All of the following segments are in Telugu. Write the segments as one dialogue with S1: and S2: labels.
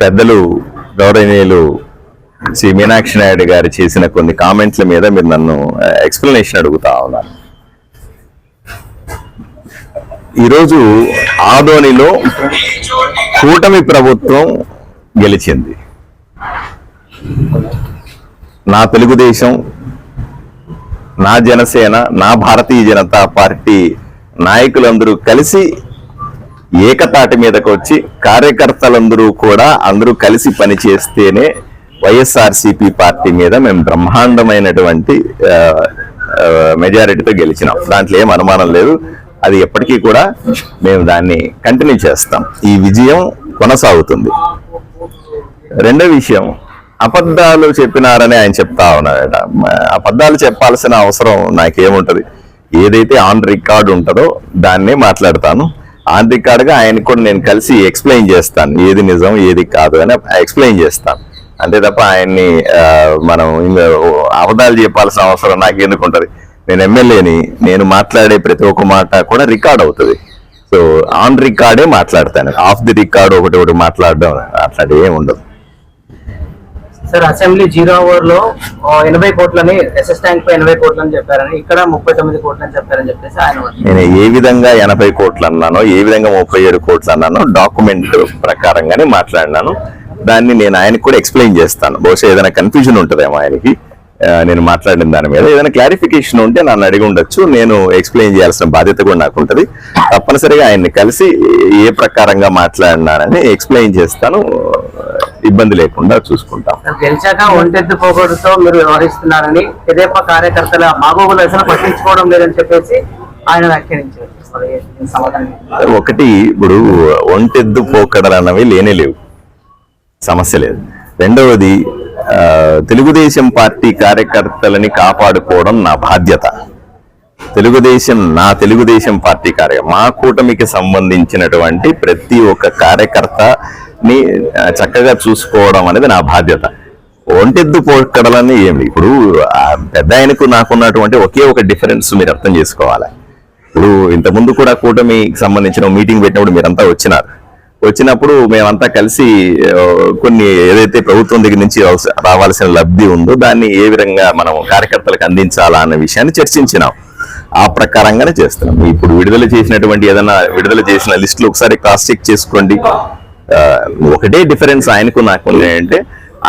S1: పెద్దలు గౌరవనీయులు శ్రీ మీనాక్షి నాయుడు గారు చేసిన కొన్ని కామెంట్ల మీద మీరు నన్ను ఎక్స్ప్లెనేషన్ అడుగుతా ఉన్నారు. ఈరోజు ఆదోనిలో కూటమి ప్రభుత్వం గెలిచింది. నా తెలుగుదేశం నా జనసేన నా భారతీయ జనతా పార్టీ నాయకులందరూ కలిసి ఏకతాటి మీదకు వచ్చి కార్యకర్తలందరూ కూడా అందరూ కలిసి పనిచేస్తేనే వైఎస్ఆర్సిపి పార్టీ మీద మేము బ్రహ్మాండమైనటువంటి మెజారిటీతో గెలిచినాం. దాంట్లో ఏం అనుమానం లేదు. అది ఎప్పటికీ కూడా మేము దాన్ని కంటిన్యూ చేస్తాం. ఈ విజయం కొనసాగుతుంది. రెండో విషయం అబద్ధాలు చెప్పినారని ఆయన చెప్తా ఉన్నాడట. అబద్ధాలు చెప్పాల్సిన అవసరం నాకేముంటది? ఏదైతే ఆన్ రికార్డ్ ఉంటుందో దాన్నే మాట్లాడతాను. ఆన్ రికార్డ్గా ఆయన కూడా నేను కలిసి ఎక్స్ప్లెయిన్ చేస్తాను. ఏది నిజం ఏది కాదు అని ఎక్స్ప్లెయిన్ చేస్తాను. అంతే తప్ప ఆయన్ని మనం అబద్ధాలు చెప్పాల్సిన అవసరం నాకెందుకు ఉంటుంది? నేను ఎమ్మెల్యేని నేను మాట్లాడే ప్రతి ఒక్క మాట కూడా రికార్డ్ అవుతుంది. సో ఆన్ రికార్డే మాట్లాడతాను. ఆఫ్ ది రికార్డ్ ఒకటి ఒకటి మాట్లాడడం అట్లాంటి ఏమి ఉండదు.
S2: సార్ అసెంబ్లీ జీరో అవర్లో ఎనభై కోట్లని ఎస్ఎస్ ట్యాంక్ పై ఎనభై కోట్లని చెప్పారని ఇక్కడ ముప్పై తొమ్మిది కోట్లని చెప్పారని చెప్పేసి ఆయన
S1: నేను ఏ విధంగా ఎనభై కోట్లు అన్నానో ఏ విధంగా ముప్పై ఏడు కోట్లు అన్నానో డాక్యుమెంట్ ప్రకారంగానే మాట్లాడినాను. దాన్ని నేను ఆయనకు కూడా ఎక్స్ప్లెయిన్ చేస్తాను. బహుశా ఏదైనా కన్ఫ్యూజన్ ఉంటుందేమో ఆయనకి. నేను మాట్లాడిన దాని మీద. ఏదైనా క్లారిఫికేషన్ ఉంటే నన్ను అడిగి ఉండొచ్చు. నేను ఎక్స్ప్లెయిన్ చేయాల్సిన బాధ్యత కూడా నాకు ఉంటుంది. తప్పనిసరిగా ఆయన్ని కలిసి ఏ ప్రకారంగా మాట్లాడినానని ఎక్స్ప్లెయిన్ చేస్తాను. ఇబ్బంది లేకుండా చూసుకుంటాం.
S2: గెలిచాక ఒంటెద్దు పోగొడుతో మీరు వ్యవహరిస్తున్నారని తెదేపా కార్యకర్తల బాగోగులు అసలు పట్టించుకోవడం లేదని చెప్పేసి ఆయన వ్యాఖ్యానించారు.
S1: ఒకటి ఇప్పుడు ఒంటెద్దు పోకడలు అన్నవి లేనే లేవు. సమస్య లేదు. రెండవది తెలుగుదేశం పార్టీ కార్యకర్తలని కాపాడుకోవడం నా బాధ్యత. తెలుగుదేశం నా తెలుగుదేశం పార్టీ కార్య మా కూటమికి సంబంధించినటువంటి ప్రతి ఒక్క కార్యకర్తని ఆ, చక్కగా చూసుకోవడం అనేది నా బాధ్యత. ఒంటెద్దు పోకడలని ఏమి? ఇప్పుడు పెద్ద ఆయనకు నాకున్నటువంటి ఒకే ఒక డిఫరెన్స్ మీరు అర్థం చేసుకోవాలి. ఇప్పుడు ఇంతకుముందు కూడా కూటమికి సంబంధించిన మీటింగ్ పెట్టినప్పుడు మీరంతా వచ్చినారు. వచ్చినప్పుడు మేమంతా కలిసి కొన్ని ఏదైతే ప్రభుత్వం దగ్గర నుంచి రావాల్సిన లబ్ధి ఉందో దాన్ని ఏ విధంగా మనం కార్యకర్తలకు అందించాలా అనే విషయాన్ని చర్చించినాం. ఆ ప్రకారంగానే చేస్తున్నాం. ఇప్పుడు విడుదల చేసినటువంటి ఏదైనా విడుదల చేసిన లిస్టులు ఒకసారి క్రాస్ చెక్ చేసుకోండి. ఒకటే డిఫరెన్స్ ఆయనకు నాకు ఏంటంటే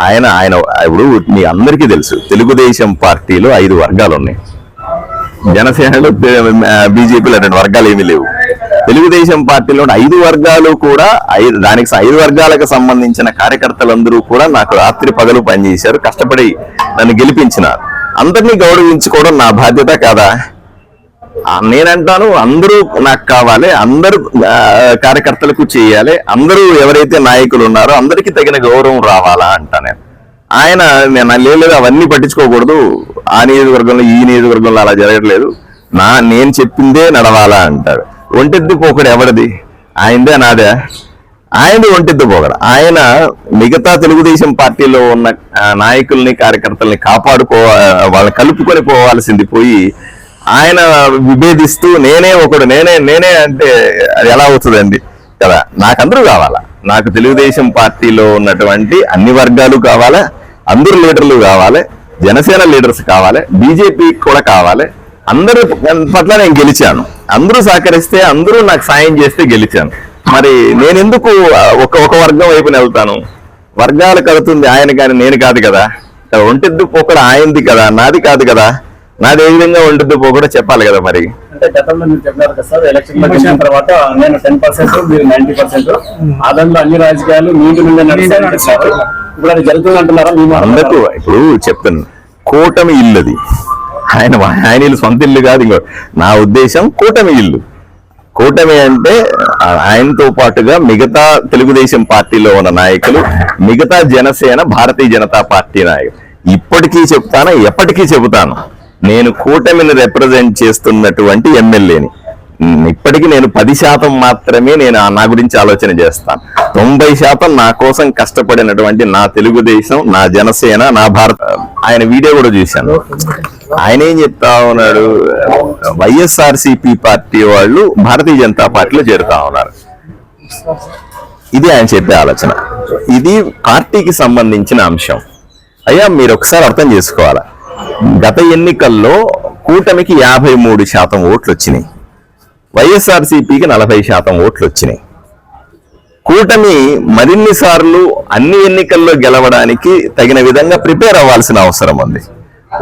S1: ఆయన ఆయన ఇప్పుడు మీ అందరికీ తెలుసు తెలుగుదేశం పార్టీలో ఐదు వర్గాలు ఉన్నాయి. జనసేనలో బీజేపీలో రెండు వర్గాలు ఏమీ లేవు. తెలుగుదేశం పార్టీలో ఐదు వర్గాలు కూడా ఐదు దానికి ఐదు వర్గాలకు సంబంధించిన కార్యకర్తలందరూ కూడా నాకు రాత్రి పగలు పనిచేశారు కష్టపడి నన్ను గెలిపించినారు. అందరినీ గౌరవించుకోవడం నా బాధ్యత కాదా? నేనంటాను అందరూ నాకు కావాలి అందరూ కార్యకర్తలకు చేయాలి అందరూ ఎవరైతే నాయకులు ఉన్నారో అందరికీ తగిన గౌరవం రావాలా అంటా నేను. ఆయన నేను లేదు అవన్నీ పట్టించుకోకూడదు. ఆ నియోజకవర్గంలో ఈ నియోజకవర్గంలో అలా జరగట్లేదు. నా నేను చెప్పిందే నడవాలా అంటారు ఒంటెద్దు పోకడు ఎవరిది ఆయనదే నాదే. ఆయనది ఒంటెద్దు పోకడు. ఆయన మిగతా తెలుగుదేశం పార్టీలో ఉన్న నాయకుల్ని కార్యకర్తల్ని కాపాడుకో వాళ్ళని కలుపుకొని పోవాల్సింది పోయి ఆయన విభేదిస్తూ నేనే ఒకడు నేనే నేనే అంటే అది ఎలా అవుతుందండి? కదా నాకందరూ కావాలా? నాకు తెలుగుదేశం పార్టీలో ఉన్నటువంటి అన్ని వర్గాలు కావాలా? అందరు లీడర్లు కావాలి? జనసేన లీడర్స్ కావాలి? బీజేపీ కూడా కావాలి? అందరూ పట్ల నేను గెలిచాను. అందరూ సహకరిస్తే అందరూ నాకు సాయం చేస్తే గెలిచాను. మరి నేను ఎందుకు ఒక ఒక వర్గం వైపున వెళ్తాను? వర్గాలు కడుతుంది ఆయన కానీ నేను కాదు కదా? ఒంటిద్దు ఒకడు ఆయనది కదా నాది కాదు కదా? నాది ఏ విధంగా ఒంటిద్దు పోకడ చెప్పాలి కదా మరి.
S3: అంటే గతంలో మీరు చెప్పారు కదా సార్ ఎలక్షన్ గెలిచిన తర్వాత నేను టెన్ పర్సెంట్ మీరు నైన్టీ పర్సెంట్ ఆదంలో అన్ని రాజకీయాలు మీ ఇంటి నుండి నడుస్తాయని చెప్పారు. ఇప్పుడు అది జరుగుతుంది అంటున్నారా? మీ మాట
S1: అందరూ ఇప్పుడు చెప్తాను కూటమి ఇల్లు అది. ఆయన ఆయన ఇల్లు సొంత ఇల్లు కాదు ఇంకో. నా ఉద్దేశం కూటమి ఇల్లు. కూటమి అంటే ఆయనతో పాటుగా మిగతా తెలుగుదేశం పార్టీలో ఉన్న నాయకులు మిగతా జనసేన భారతీయ జనతా పార్టీ నాయకులు. ఇప్పటికీ చెప్తాను? ఎప్పటికీ చెబుతాను. నేను కూటమిని రిప్రజెంట్ చేస్తున్నటువంటి ఎమ్మెల్యేని. ఇప్పటికీ నేను పది శాతం మాత్రమే నేను ఆ- నా గురించి ఆలోచన చేస్తాను. తొంభై శాతం నా కోసం కష్టపడినటువంటి నా తెలుగుదేశం నా జనసేన నా భారత ఆయన వీడియో కూడా చూశాను. ఆయన ఏం చెప్తా ఉన్నాడు? వైఎస్ఆర్ పార్టీ వాళ్ళు భారతీయ జనతా పార్టీలో చేరుతా ఉన్నారు. ఇది ఆయన చెప్పే ఆలోచన. ఇది పార్టీకి సంబంధించిన అంశం. అయ్యా మీరు ఒకసారి అర్థం చేసుకోవాలా? గత ఎన్నికల్లో కూటమికి యాభై మూడు శాతం ఓట్లు వచ్చినాయి వైఎస్ఆర్సీపీకి నలభై శాతం ఓట్లు వచ్చినాయి కూటమి మరిన్ని సార్లు అన్ని ఎన్నికల్లో గెలవడానికి తగిన విధంగా ప్రిపేర్ అవ్వాల్సిన అవసరం ఉంది.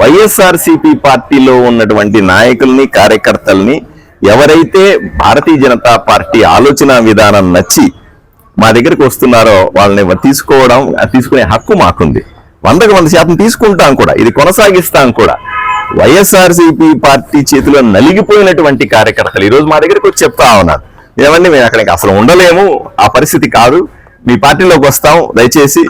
S1: వైఎస్ఆర్సీపీ పార్టీలో ఉన్నటువంటి నాయకుల్ని కార్యకర్తల్ని ఎవరైతే భారతీయ జనతా పార్టీ ఆలోచన విధానం నచ్చి మా దగ్గరికి వస్తున్నారో వాళ్ళని తీసుకోవడం తీసుకునే హక్కు మాకుంది. వందకు వంద శాతం తీసుకుంటాం కూడా. ఇది కొనసాగిస్తాం కూడా. వైఎస్ఆర్సీపీ పార్టీ చేతిలో నలిగిపోయినటువంటి కార్యకర్తలు ఈ రోజు మా దగ్గరికి వచ్చి చెప్తా ఉన్నారు. ఏమండి మేము అక్కడికి అసలు ఉండలేము ఆ పరిస్థితి కాదు. మీ పార్టీలోకి వస్తాం దయచేసి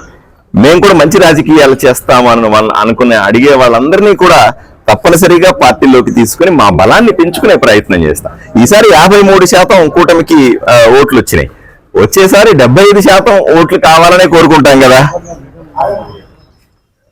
S1: మేము కూడా మంచి రాజకీయాలు చేస్తామని అని అనుకునే అడిగే వాళ్ళందరినీ కూడా తప్పనిసరిగా పార్టీలోకి తీసుకుని మా బలాన్ని పెంచుకునే ప్రయత్నం చేస్తాం. ఈసారి యాభై మూడు శాతం కూటమికి ఓట్లు వచ్చినాయి. వచ్చేసారి డెబ్బై ఐదు శాతం ఓట్లు కావాలనే కోరుకుంటాం కదా.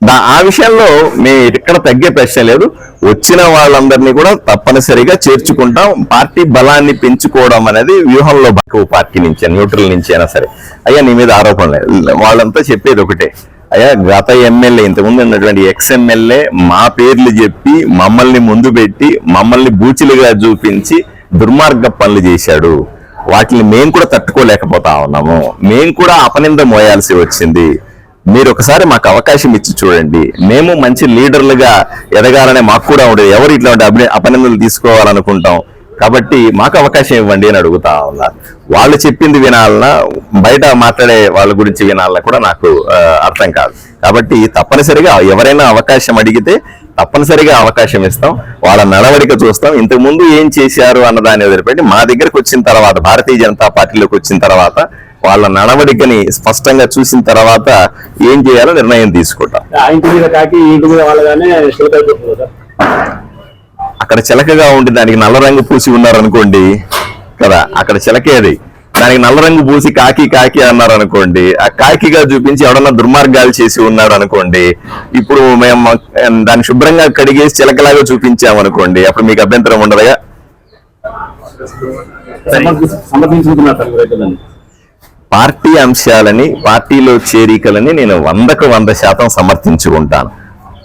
S1: దా- ఆ విషయంలో మేము ఎక్కడ తగ్గే ప్రశ్న లేదు. వచ్చిన వాళ్ళందరినీ కూడా తప్పనిసరిగా చేర్చుకుంటాం. పార్టీ బలాన్ని పెంచుకోవడం అనేది వ్యూహంలో పార్టీ నుంచి న్యూట్రల్ నుంచి అయినా సరే. అయ్యా నీ మీద ఆరోపణ లేదు వాళ్ళంతా చెప్పేది ఒకటే. అయ్యా గత ఎమ్మెల్యే ఇంతకుముందు ఉన్నటువంటి ఎక్స్ ఎమ్మెల్యే మా పేర్లు చెప్పి మమ్మల్ని ముందు పెట్టి మమ్మల్ని బూచిలుగా చూపించి దుర్మార్గ పనులు చేశాడు. వాటిని మేము కూడా తట్టుకోలేకపోతా ఉన్నాము. మేము కూడా అపనింద మోయాల్సి వచ్చింది. మీరు ఒకసారి మాకు అవకాశం ఇచ్చి చూడండి. మేము మంచి లీడర్లుగా ఎదగాలనే మాకు కూడా ఉండేది. ఎవరు ఇట్లాంటి అభి అభినందనలు తీసుకోవాలనుకుంటాం. కాబట్టి మాకు అవకాశం ఇవ్వండి అని అడుగుతా ఉన్నా. వాళ్ళు చెప్పింది వినాలన్నా బయట మాట్లాడే వాళ్ళ గురించి వినాలన్నా కూడా నాకు అర్థం కాదు. కాబట్టి తప్పనిసరిగా ఎవరైనా అవకాశం అడిగితే తప్పనిసరిగా అవకాశం ఇస్తాం. వాళ్ళ నడవడిక చూస్తాం. ఇంతకుముందు ఏం చేశారు అన్న దాన్ని వదిలిపెట్టి మా దగ్గరకు వచ్చిన తర్వాత భారతీయ జనతా పార్టీలోకి వచ్చిన తర్వాత వాళ్ళ నడవడికని స్పష్టంగా చూసిన తర్వాత ఏం చేయాలో నిర్ణయం తీసుకుంటాం. అక్కడ చిలకగా ఉండి దానికి నల్ల రంగు పూసి ఉన్నారనుకోండి కదా అక్కడ చిలకేది దానికి నల్ల రంగు పూసి కాకి కాకి అన్నారు అనుకోండి ఆ కాకిగా చూపించి ఎవడన్నా దుర్మార్గాలు చేసి ఉన్నాడు అనుకోండి ఇప్పుడు మేము దాన్ని శుభ్రంగా కడిగేసి చిలకలాగా చూపించామనుకోండి అప్పుడు మీకు అభ్యంతరం ఉండదుగా
S3: సమర్థి- సమర్థించుకుంటున్నారు సార్ రైతులని.
S1: పార్టీ అంశాలని పార్టీలో చేరికలని నేను వందకు వంద శాతం సమర్థించుకుంటాను.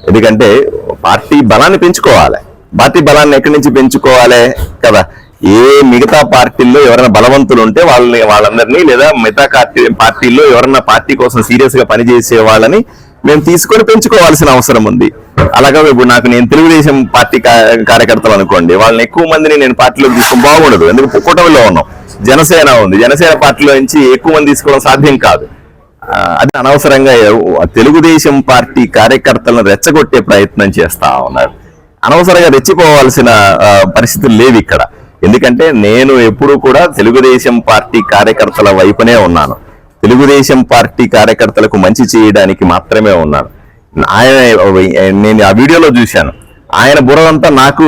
S1: ఎందుకంటే పార్టీ బలాన్ని పెంచుకోవాలి. పార్టీ బలాన్ని ఎక్కడి నుంచి పెంచుకోవాలి కదా? ఏ మిగతా పార్టీల్లో ఎవరైనా బలవంతులు ఉంటే వాళ్ళని వాళ్ళందరినీ లేదా మిగతా పార్టీ పార్టీల్లో ఎవరైనా పార్టీ కోసం సీరియస్గా పనిచేసే వాళ్ళని మేము తీసుకొని పెంచుకోవాల్సిన అవసరం ఉంది. అలాగే ఇప్పుడు నాకు నేను తెలుగుదేశం పార్టీ కా- కార్యకర్తలు అనుకోండి వాళ్ళని ఎక్కువ మందిని నేను పార్టీలోకి తీసుకుని బాగుండదు. ఎందుకు? కూటమిలో ఉన్నాం. జనసేన ఉంది. జనసేన పార్టీలో నుంచి ఎక్కువ మంది తీసుకోవడం సాధ్యం కాదు. అది అనవసరంగా తెలుగుదేశం పార్టీ కార్యకర్తలను రెచ్చగొట్టే ప్రయత్నం చేస్తా ఉన్నారు. అనవసరంగా రెచ్చిపోవాల్సిన పరిస్థితులు లేవు ఇక్కడ. ఎందుకంటే నేను ఎప్పుడూ కూడా తెలుగుదేశం పార్టీ కార్యకర్తల వైపునే ఉన్నాను. తెలుగుదేశం పార్టీ కార్యకర్తలకు మంచి చేయడానికి మాత్రమే ఉన్నాను. ఆయన నేను ఆ వీడియోలో చూశాను. ఆయన బుర్రంతా నాకు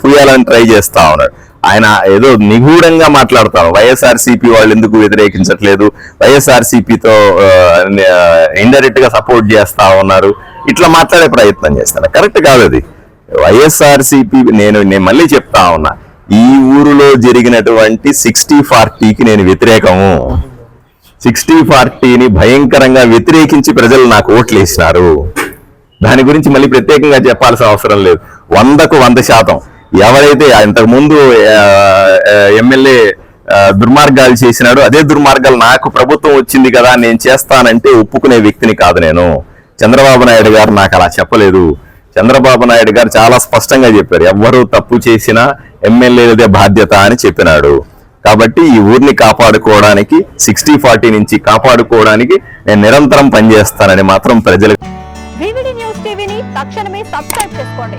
S1: పుయ్యాలని ట్రై చేస్తా ఉన్నాడు. ఆయన ఏదో నిగూఢంగా మాట్లాడతారు. వైఎస్ఆర్ సిపి వాళ్ళు ఎందుకు వ్యతిరేకించట్లేదు? వైఎస్ఆర్ సిపితో ఇండైరెక్ట్గా సపోర్ట్ చేస్తా ఉన్నారు. ఇట్లా మాట్లాడే ప్రయత్నం చేస్తాను కరెక్ట్ కాదు అది. వైఎస్ఆర్ సిపి నేను నేను మళ్ళీ చెప్తా ఉన్నా. ఈ ఊరిలో జరిగినటువంటి సిక్స్టీ ఫార్టీకి నేను వ్యతిరేకము. సిక్స్టీ ఫార్టీని భయంకరంగా వ్యతిరేకించి ప్రజలు నాకు ఓట్లు వేసినారు. దాని గురించి మళ్ళీ ప్రత్యేకంగా చెప్పాల్సిన అవసరం లేదు. వందకు వంద శాతం. ఎవరైతే ఇంతకు ముందు ఎమ్మెల్యే దుర్మార్గాలు చేసినాడు అదే దుర్మార్గాలు నాకు ప్రభుత్వం వచ్చింది కదా నేను చేస్తానంటే ఒప్పుకునే వ్యక్తిని కాదు నేను. చంద్రబాబు నాయుడు గారు నాకు అలా చెప్పలేదు. చంద్రబాబు నాయుడు గారు చాలా స్పష్టంగా చెప్పారు ఎవ్వరూ తప్పు చేసినా ఎమ్మెల్యేలదే బాధ్యత అని చెప్పినాడు. కాబట్టి ఈ ఊరిని కాపాడుకోవడానికి సిక్స్టీ ఫార్టీ నుంచి కాపాడుకోవడానికి నేను నిరంతరం పనిచేస్తానని మాత్రం ప్రజలకు
S4: న్యూస్ టీవీని తక్షణమే సబ్స్క్రైబ్ చేసుకోండి.